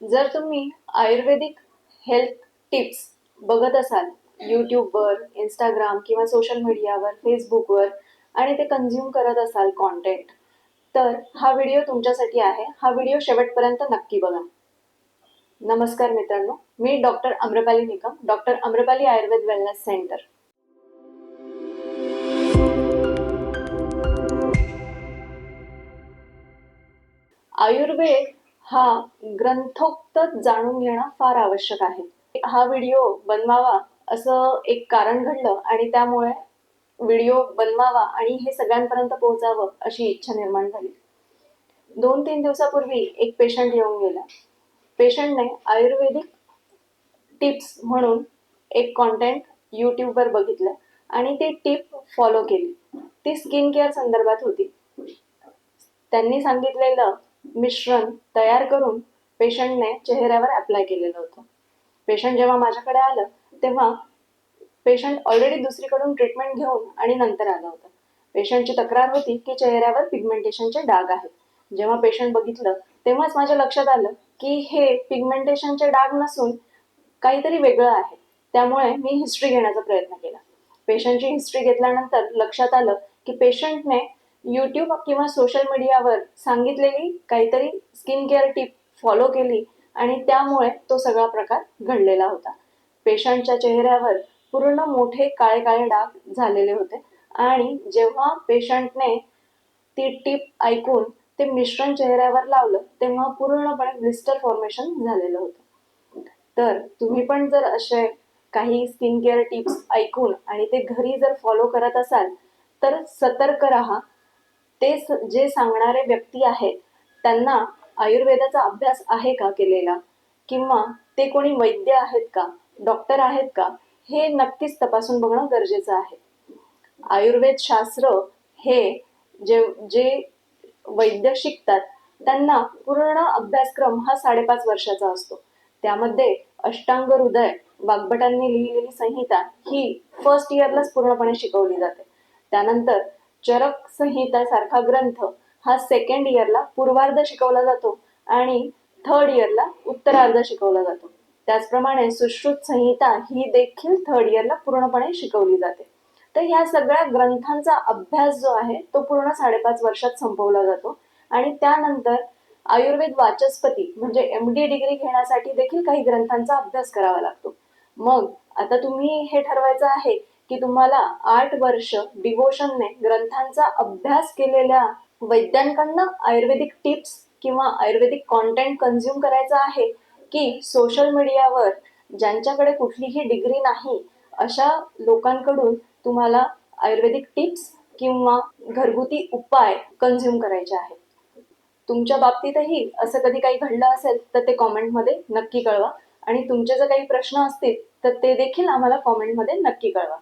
जर तुम्ही आयुर्वेदिक health tips बघत असाल यूट्यूबवर इंस्टाग्राम किंवा सोशल मीडियावर फेसबुकवर आणि ते कन्झ्युम करत असाल कॉन्टेंट तर हा व्हिडिओ तुमच्यासाठी आहे. हा व्हिडिओ शेवटपर्यंत नक्की बघा. नमस्कार मित्रांनो मी doctor Amrapali Nikam doctor Amrapali Ayurveda wellness centre Ayurveda हा ग्रंथोक्त जाणून घेणं फार आवश्यक आहे. हा व्हिडिओ बनवावा असं एक कारण घडलं आणि त्यामुळे व्हिडिओ बनवावा आणि हे सगळ्यांपर्यंत पोहोचावं अशी इच्छा निर्माण झाली. दोन तीन दिवसापूर्वी एक पेशंट येऊन गेला. पेशंटने आयुर्वेदिक टिप्स म्हणून एक कॉन्टेंट यूट्यूबवर बघितलं आणि ती टिप फॉलो केली. ती स्किन केअर संदर्भात होती. त्यांनी सांगितलेलं मिश्रण तयार करून पेशंटने चेहऱ्यावर अप्लाय केलेलं होतं. पेशंट जेव्हा माझ्याकडे आलं तेव्हा पेशंट ऑलरेडी दुसरीकडून ट्रीटमेंट घेऊन आणि नंतर आलं होतं. पेशंटची तक्रार होती की चेहऱ्यावर पिगमेंटेशनचे डाग आहेत. जेव्हा पेशंट बघितलं तेव्हाच माझ्या लक्षात आलं की हे पिगमेंटेशनचे डाग नसून काहीतरी वेगळं आहे. त्यामुळे मी हिस्ट्री घेण्याचा प्रयत्न केला. पेशंटची हिस्ट्री घेतल्यानंतर लक्षात आलं की पेशंटने यूट्यूब किंवा सोशल मीडियावर सांगितलेली काहीतरी स्किन केअर टिप फॉलो केली आणि त्यामुळे तो सगळा प्रकार घडलेला होता. पेशंटच्या चेहऱ्यावर पूर्ण मोठे काळे काळे डाग झालेले होते आणि जेव्हा पेशंटने ती टिप ऐकून ते मिश्रण चेहऱ्यावर लावलं तेव्हा पूर्णपणे ब्लिस्टर फॉर्मेशन झालेलं होतं. तर तुम्ही पण जर असे काही स्किन केअर टिप्स ऐकून आणि ते घरी जर फॉलो करत असाल तर सतर्क राहा. ते जे सांगणारे व्यक्ती आहेत त्यांना आयुर्वेदाचा अभ्यास आहे का केलेला? किंवा ते कोणी वैद्य आहेत का? डॉक्टर आहेत का? हे नक्कीच तपासून बघणं गरजेचं आहे. आयुर्वेद शास्त्र हे जे जे वैद्य शिकतात त्यांना पूर्ण अभ्यासक्रम हा साडेपाच वर्षाचा असतो. त्यामध्ये अष्टांग हृदय बागभटांनी लिहिलेली संहिता ही फर्स्ट इयरलाच पूर्णपणे शिकवली जाते. त्यानंतर चरक संहिता सारखा ग्रंथ हा सेकंड इयरला पूर्वार्ध शिकवला जातो आणि थर्ड इयरला उत्तरार्ध शिकवला जातो. त्याचप्रमाणे सुश्रुत संहिता ही देखील थर्ड इयरला पूर्णपणे शिकवली जाते. तर ह्या सगळ्या ग्रंथांचा अभ्यास जो आहे तो पूर्ण साडेपाच वर्षात संपवला जातो. आणि त्यानंतर आयुर्वेद वाचस्पती म्हणजे एम डी डिग्री घेण्यासाठी देखील काही ग्रंथांचा अभ्यास करावा लागतो. मग आता तुम्ही हे ठरवायचं आहे की तुम्हाला आठ वर्ष डिवोशनने ग्रंथांचा अभ्यास केलेल्या वैद्यांकडनं आयुर्वेदिक टिप्स किंवा आयुर्वेदिक कॉन्टेंट कन्झ्युम करायचा आहे की सोशल मीडियावर ज्यांच्याकडे कुठलीही डिग्री नाही अशा लोकांकडून तुम्हाला आयुर्वेदिक टिप्स किंवा घरगुती उपाय कन्झ्युम करायचे आहेत. तुमच्या बाबतीतही असं कधी काही घडलं असेल तर ते कॉमेंटमध्ये नक्की कळवा. आणि तुमचे जर काही प्रश्न असतील तर ते देखील आम्हाला कॉमेंटमध्ये नक्की कळवा.